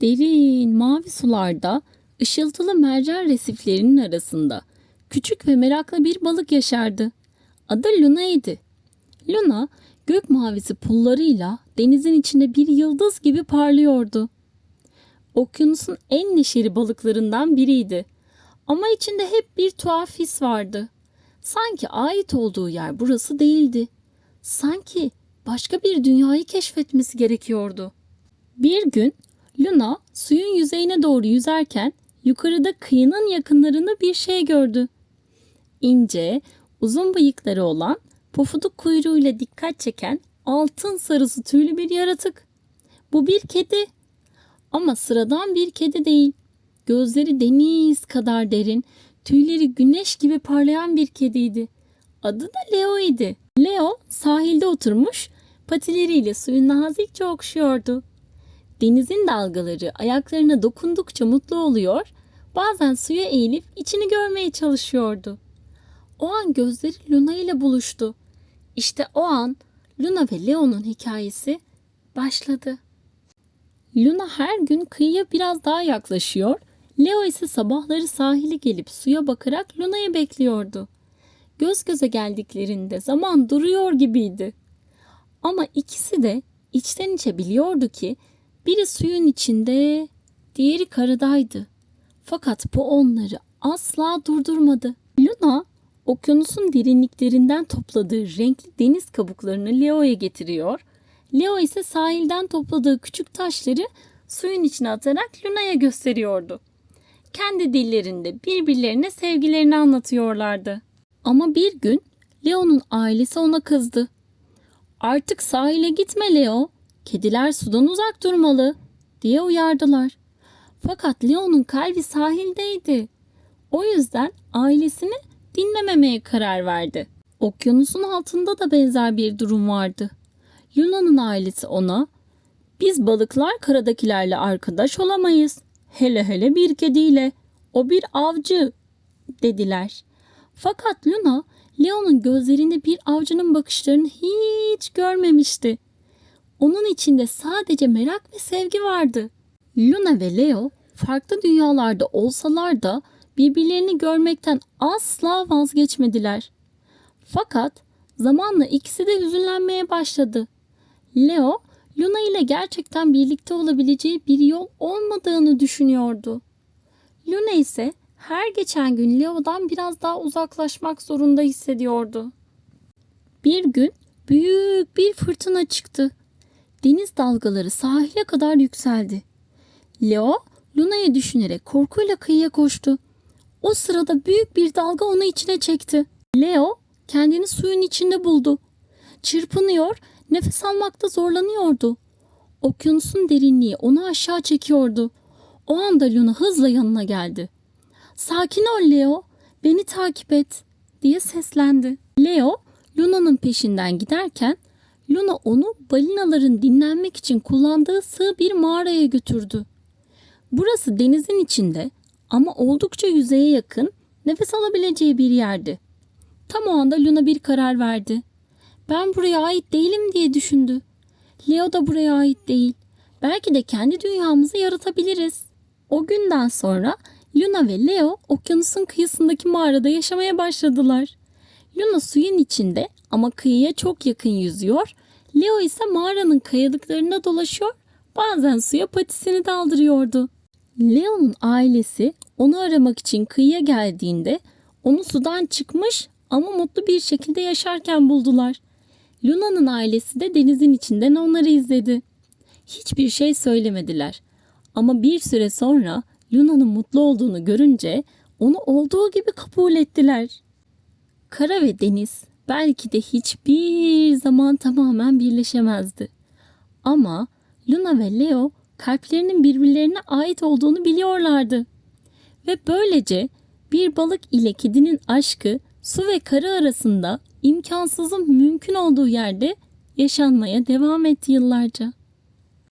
Derin mavi sularda ışıltılı mercan resiflerinin arasında küçük ve meraklı bir balık yaşardı. Adı Luna'ydı. Luna gök mavisi pullarıyla denizin içinde bir yıldız gibi parlıyordu. Okyanusun en neşeli balıklarından biriydi. Ama içinde hep bir tuhaf his vardı. Sanki ait olduğu yer burası değildi. Sanki başka bir dünyayı keşfetmesi gerekiyordu. Bir gün Luna suyun yüzeyine doğru yüzerken yukarıda kıyının yakınlarında bir şey gördü. İnce, uzun bıyıkları olan, pofuduk kuyruğuyla dikkat çeken altın sarısı tüylü bir yaratık. Bu bir kedi. Ama sıradan bir kedi değil. Gözleri deniz kadar derin, tüyleri güneş gibi parlayan bir kediydi. Adı da Leo idi. Leo sahilde oturmuş, patileriyle suyu nazikçe okşuyordu. Denizin dalgaları ayaklarına dokundukça mutlu oluyor, bazen suya eğilip içini görmeye çalışıyordu. O an gözleri Luna ile buluştu. İşte o an Luna ve Leo'nun hikayesi başladı. Luna her gün kıyıya biraz daha yaklaşıyor, Leo ise sabahları sahile gelip suya bakarak Luna'yı bekliyordu. Göz göze geldiklerinde zaman duruyor gibiydi. Ama ikisi de içten içe biliyordu ki biri suyun içinde, diğeri karadaydı. Fakat bu onları asla durdurmadı. Luna okyanusun derinliklerinden topladığı renkli deniz kabuklarını Leo'ya getiriyor. Leo ise sahilden topladığı küçük taşları suyun içine atarak Luna'ya gösteriyordu. Kendi dillerinde birbirlerine sevgilerini anlatıyorlardı. Ama bir gün Leo'nun ailesi ona kızdı. Artık sahile gitme Leo. Kediler sudan uzak durmalı diye uyardılar. Fakat Leo'nun kalbi sahildeydi. O yüzden ailesini dinlememeye karar verdi. Okyanusun altında da benzer bir durum vardı. Luna'nın ailesi ona biz balıklar karadakilerle arkadaş olamayız. Hele hele bir kediyle. O bir avcı dediler. Fakat Luna Leo'nun gözlerinde bir avcının bakışlarını hiç görmemişti. Onun içinde sadece merak ve sevgi vardı. Luna ve Leo farklı dünyalarda olsalar da birbirlerini görmekten asla vazgeçmediler. Fakat zamanla ikisi de hüzünlenmeye başladı. Leo, Luna ile gerçekten birlikte olabileceği bir yol olmadığını düşünüyordu. Luna ise her geçen gün Leo'dan biraz daha uzaklaşmak zorunda hissediyordu. Bir gün büyük bir fırtına çıktı. Deniz dalgaları sahile kadar yükseldi. Leo, Luna'yı düşünerek korkuyla kıyıya koştu. O sırada büyük bir dalga onu içine çekti. Leo kendini suyun içinde buldu. Çırpınıyor, nefes almakta zorlanıyordu. Okyanusun derinliği onu aşağı çekiyordu. O anda Luna hızla yanına geldi. Sakin ol Leo, beni takip et diye seslendi. Leo Luna'nın peşinden giderken Luna onu balinaların dinlenmek için kullandığı sığ bir mağaraya götürdü. Burası denizin içinde ama oldukça yüzeye yakın nefes alabileceği bir yerdi. Tam o anda Luna bir karar verdi. Ben buraya ait değilim diye düşündü. Leo da buraya ait değil. Belki de kendi dünyamızı yaratabiliriz. O günden sonra Luna ve Leo okyanusun kıyısındaki mağarada yaşamaya başladılar. Luna suyun içinde ama kıyıya çok yakın yüzüyor. Leo ise mağaranın kayalıklarında dolaşıyor. Bazen suya patisini daldırıyordu. Leo'nun ailesi onu aramak için kıyıya geldiğinde onu sudan çıkmış ama mutlu bir şekilde yaşarken buldular. Luna'nın ailesi de denizin içinden onları izledi. Hiçbir şey söylemediler. Ama bir süre sonra Luna'nın mutlu olduğunu görünce onu olduğu gibi kabul ettiler. Kara ve deniz belki de hiçbir zaman tamamen birleşemezdi. Ama Luna ve Leo kalplerinin birbirlerine ait olduğunu biliyorlardı. Ve böylece bir balık ile kedinin aşkı su ve kara arasında imkansızın mümkün olduğu yerde yaşanmaya devam etti yıllarca.